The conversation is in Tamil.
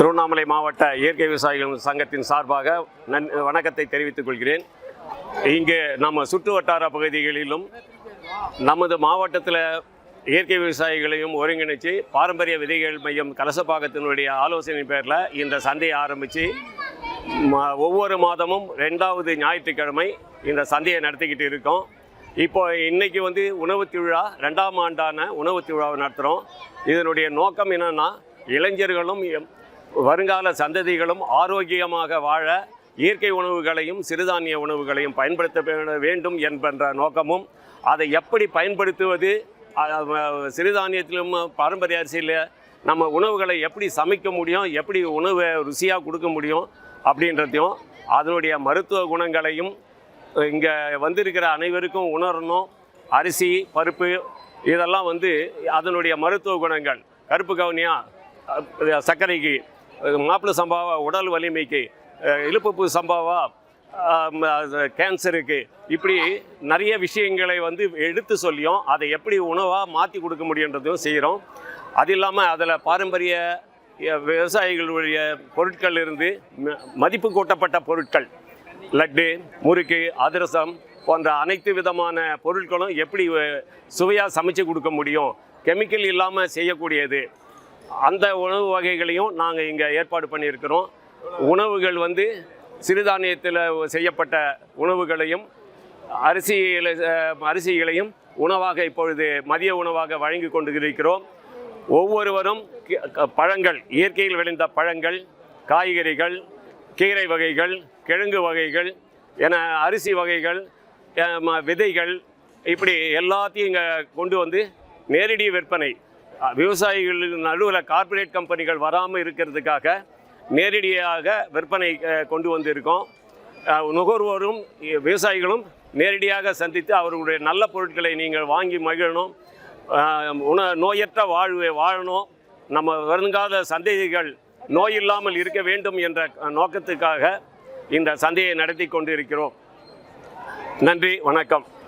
திருவண்ணாமலை மாவட்ட இயற்கை விவசாயிகள் சங்கத்தின் சார்பாக நன் வணக்கத்தை தெரிவித்துக் கொள்கிறேன். இங்கே நம்ம சுற்று வட்டார பகுதிகளிலும் நமது மாவட்டத்தில் இயற்கை விவசாயிகளையும் ஒருங்கிணைச்சு பாரம்பரிய விதைகள் மையம் கலசப்பாக்கத்தினுடைய ஆலோசனை பேரில் இந்த சந்தையை ஆரம்பித்து ஒவ்வொரு மாதமும் ரெண்டாவது ஞாயிற்றுக்கிழமை இந்த சந்தையை நடத்திக்கிட்டு இருக்கோம். இப்போ இன்றைக்கி வந்து உணவு திருவிழா ரெண்டாம் ஆண்டான உணவு திருவிழாவை நடத்துகிறோம் இதனுடைய நோக்கம் என்னென்னா இளைஞர்களும் எம்- வருங்கால சந்ததிகளும் ஆரோக்கியமாக வாழ இயற்கை உணவுகளையும் சிறுதானிய உணவுகளையும் பயன்படுத்த வேண்டும் என்கின்ற நோக்கமும் அதை எப்படி பயன்படுத்துவது சிறுதானியத்திலும் பாரம்பரிய அரிசியில் நம்ம உணவுகளை எப்படி சமைக்க முடியும் எப்படி உணவை ருசியாக கொடுக்க முடியும் அப்படின்றதையும் அதனுடைய மருத்துவ குணங்களையும் இங்கே வந்திருக்கிற அனைவருக்கும் உணரணும். அரிசி பருப்பு இதெல்லாம் வந்து அதனுடைய மருத்துவ குணங்கள். கருப்பு கவுனியா சர்க்கரைக்கு மாப்பிள்ளை சம்பாவா உடல் வலிமைக்கு இழுப்புப்பு சம்பாவா அது கேன்சருக்கு இப்படி நிறைய விஷயங்களை வந்து எடுத்து சொல்லியும் அதை எப்படி உணவாக மாற்றி கொடுக்க முடியுன்றதையும் செய்கிறோம் அது இல்லாமல் அதில் பாரம்பரிய விவசாயிகளுடைய பொருட்கள் இருந்து ம- மதிப்பு கூட்டப்பட்ட பொருட்கள் லட்டு முறுக்கு அதிரசம் போன்ற அனைத்து விதமான பொருட்களும் எப்படி சுவையாக சமைச்சு கொடுக்க முடியும் கெமிக்கல் இல்லாமல் செய்யக்கூடியது அந்த உணவு வகைகளையும் நாங்கள் இங்கே ஏற்பாடு பண்ணியிருக்கிறோம். உணவுகள் வந்து சிறுதானியத்தில் செய்யப்பட்ட உணவுகளையும் அரிசியில் அரிசிகளையும் உணவாக இப்பொழுது மதிய உணவாக வழங்கி கொண்டு இருக்கிறோம் ஒவ்வொருவரும் கி- க- பழங்கள் இயற்கையில் விளைந்த பழங்கள் காய்கறிகள் கீரை வகைகள் கிழங்கு வகைகள் என அரிசி வகைகள் விதைகள் இப்படி எல்லாத்தையும் இங்கே கொண்டு வந்து நேரடி விற்பனை விவசாயிகளின் நடுவில் கார்ப்பரேட் கம்பெனிகள் வராமல் இருக்கிறதுக்காக நேரடியாக விற்பனை கொண்டு வந்திருக்கோம். நுகர்வோரும் விவசாயிகளும் நேரடியாக சந்தித்து அவர்களுடைய நல்ல பொருட்களை நீங்கள் வாங்கி மகிழணும். உண நோயற்ற வாழ்வை வாழணும். நம்ம வருங்கால சந்ததிகள் நோய் இல்லாமல் இருக்க வேண்டும் என்ற நோக்கத்துக்காக இந்த சந்தையை நடத்தி கொண்டிருக்கிறோம். நன்றி வணக்கம்.